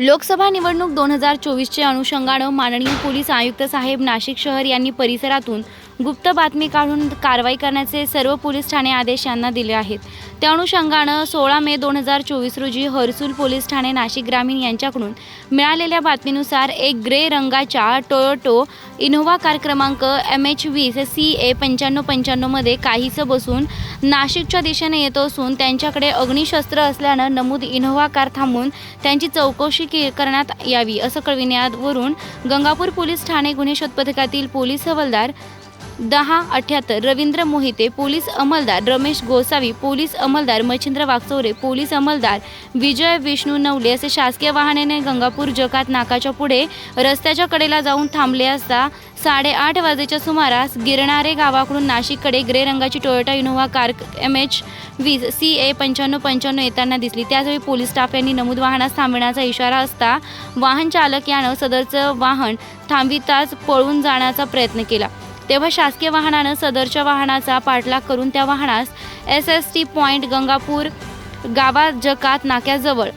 लोकसभा निवडणूक दोन हजार चोवीसचे अनुषंगानं माननीय पोलीस आयुक्त साहेब नाशिक शहर यांनी परिसरातून गुप्त बातमी काढून कारवाई करण्याचे सर्व पोलीस ठाणे आदेश यांना दिले आहेत. त्या अनुषंगानं सोळा मे दोन हजार चोवीस रोजी हर्सूल पोलीस ठाणे नाशिक ग्रामीण यांच्याकडून मिळालेल्या बातमीनुसार एक ग्रे रंगाच्या टोयोटो इनोव्हा कार क्रमांक एम एच वीस सी ए पंच्याण्णव पंच्याण्णवमध्ये काहीसं बसून नाशिकच्या दिशेने येत असून त्यांच्याकडे अग्निशस्त्र असल्यानं नमूद इनोव्हा कार थांबून त्यांची चौकशी करण्यात यावी असं कळविण्यावरून गंगापूर पोलीस ठाणे गुन्हे शोध पथकातील पोलीस हवालदार दहा अठ्याहत्तर. रवींद्र मोहिते पोलीस अंमलदार. रमेश गोसावी पोलीस अंमलदार. मच्छिंद्र वागचौरे पोलीस अंमलदार. विजय विष्णू नवले असे शासकीय वाहनाने गंगापूर जकात नाकाच्या पुढे रस्त्याच्या कडेला जाऊन थांबले असता साडेआठ वाजेच्या सुमारास गिरणारे गावाकडून नाशिककडे ग्रे रंगाची Toyota Innova car M H वीस सी ए पंच्याण्णव पंच्याण्णव येताना दिसली. त्याचवेळी पोलीस स्टाफ यांनी नमूद वाहनास थांबण्याचा इशारा असता वाहन चालक यानं सदरचं वाहन थांबिताच पळून जाण्याचा प्रयत्न केला. तेव्हा शासकीय वाहनानं सदरच्या वाहनाचा पाठलाग करून त्या वाहनास S S T point Gangapur गावा जकात नाक्याजवळ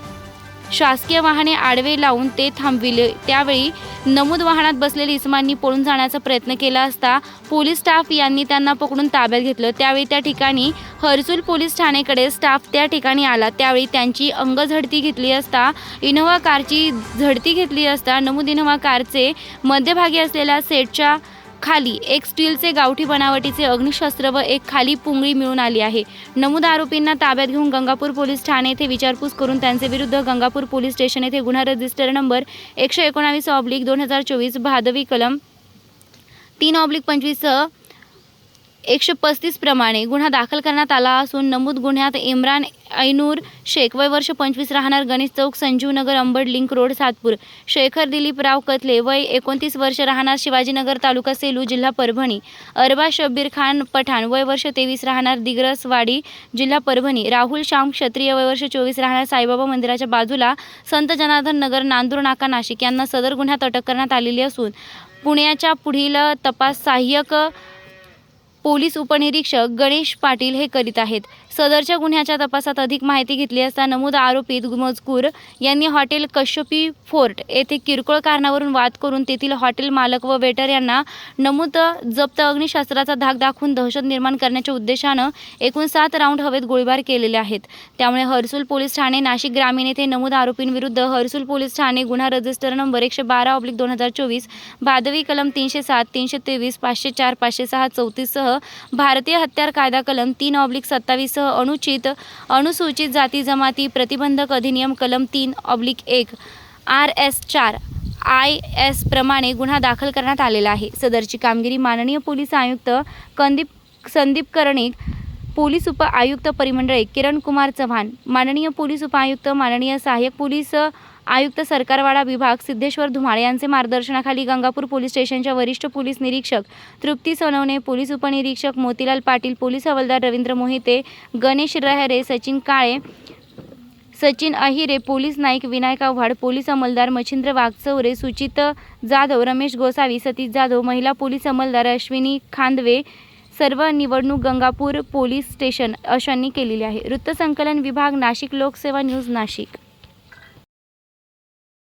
शासकीय वाहने आडवे लावून ते थांबविले. त्यावेळी नमूद वाहनात बसलेले इसमांनी पळून जाण्याचा प्रयत्न केला असता पोलीस स्टाफ यांनी त्यांना पकडून ताब्यात घेतलं. त्यावेळी त्या ठिकाणी हरसूल पोलीस ठाणेकडे स्टाफ त्या ठिकाणी आला. त्यावेळी त्यांची अंगझडती घेतली असता इनोव्हा कारची झडती घेतली असता नमूद इनोव्हा कारचे मध्यभागी असलेल्या सेटच्या खाली एक स्टीलचे गावठी बनावटीचे अग्निशस्त्र व एक खाली पुंगळी मिळून आली आहे. नमूद आरोपींना ताब्यात घेऊन गंगापूर पोलीस ठाणे येथे विचारपूस करून त्यांचे विरुद्ध गंगापूर पोलीस स्टेशन येथे गुन्हा रजिस्टर नंबर एकशे एकोणावीस ऑब्लिक दोन हजार चोवीस भादवी कलम तीन ऑब्लिक पंचवीस एकशे पस्तीस प्रमाणे गुन्हा दाखल करण्यात आला असून नमूद गुन्ह्यात इम्रान ऐनूर शेख. वय वर्ष पंचवीस राहणार गणेश चौक संजीवनगर अंबड लिंक रोड सातपूर. शेखर दिलीपराव कथले वय एकोणतीस वर्ष राहणार शिवाजीनगर तालुका सेलू जिल्हा परभणी. अरबा शब्बीर खान पठाण वय वर्ष तेवीस राहणार दिग्रसवाडी जिल्हा परभणी. राहुल श्याम क्षत्रिय वय वर्ष चोवीस राहणार साईबाबा मंदिराच्या बाजूला. संत जनार्दन नगर नांदूर नाका नाशिक यांना सदर गुन्ह्यात अटक करण्यात आलेली असून पुण्याच्या पुढील तपास सहाय्यक पोलीस उपनिरीक्षक गणेश पाटील हे करीत आहेत. सदरच्या गुन्ह्याच्या तपासात अधिक माहिती घेतली असता नमूद आरोपीत मजकूर यांनी हॉटेल कश्यपी फोर्ट येथे किरकोळ कारणावरून वाद करून तेथील हॉटेल मालक व वेटर यांना नमूद जप्त अग्निशास्त्राचा धाक दाखवून दहशत निर्माण करण्याच्या उद्देशानं एकूण सात राऊंड हवेत गोळीबार केलेले आहेत. त्यामुळे हर्सूल पोलीस ठाणे नाशिक ग्रामीण येथे नमूद आरोपींविरुद्ध हर्सूल पोलीस ठाणे गुन्हा रजिस्टर नंबर एकशे बारा ऑब्लिक दोन हजार चोवीस भादवी कलम तीनशे सात तीनशे तेवीस पाचशे चार पाचशे सहा चौतीससह भारतीय हत्यार कायदा कलम तीन ऑब्लिक सत्तावीस सत्तावीससह अनुचित अनुसूचित जाती जमाती प्रतिबंधक अधिनियम कलम तीन ऑब्लिक एक आर एस चार आय एस प्रमाणे गुन्हा दाखल करण्यात आलेला आहे. सदरची कामगिरी माननीय पोलीस आयुक्त कंदीप संदीप कर्णिक पोलीस उप आयुक्त परिमंडळे किरण कुमार चव्हाण माननीय पोलीस उपायुक्त माननीय सहाय्यक पोलीस आयुक्त सरकारवाडा विभाग सिद्धेश्वर धुमाळ यांचे मार्गदर्शनाखाली गंगापूर पोलीस स्टेशनच्या वरिष्ठ पोलीस निरीक्षक तृप्ती सोनवणे पोलीस उपनिरीक्षक मोतीलाल पाटील पोलीस हवालदार रवींद्र मोहिते गणेश रहरे सचिन काळे सचिन अहिरे पोलीस नाईक विनायक आव्हाड पोलीस अंमलदार मच्छिंद्र वागचौरे सुचित जाधव रमेश गोसावी सतीश जाधव महिला पोलीस अंमलदार अश्विनी खांदवे सर्व निवडणूक गंगापूर पोलीस स्टेशन अशांनी केलेली आहे. वृत्तसंकलन विभाग नाशिक लोकसेवा न्यूज नाशिक.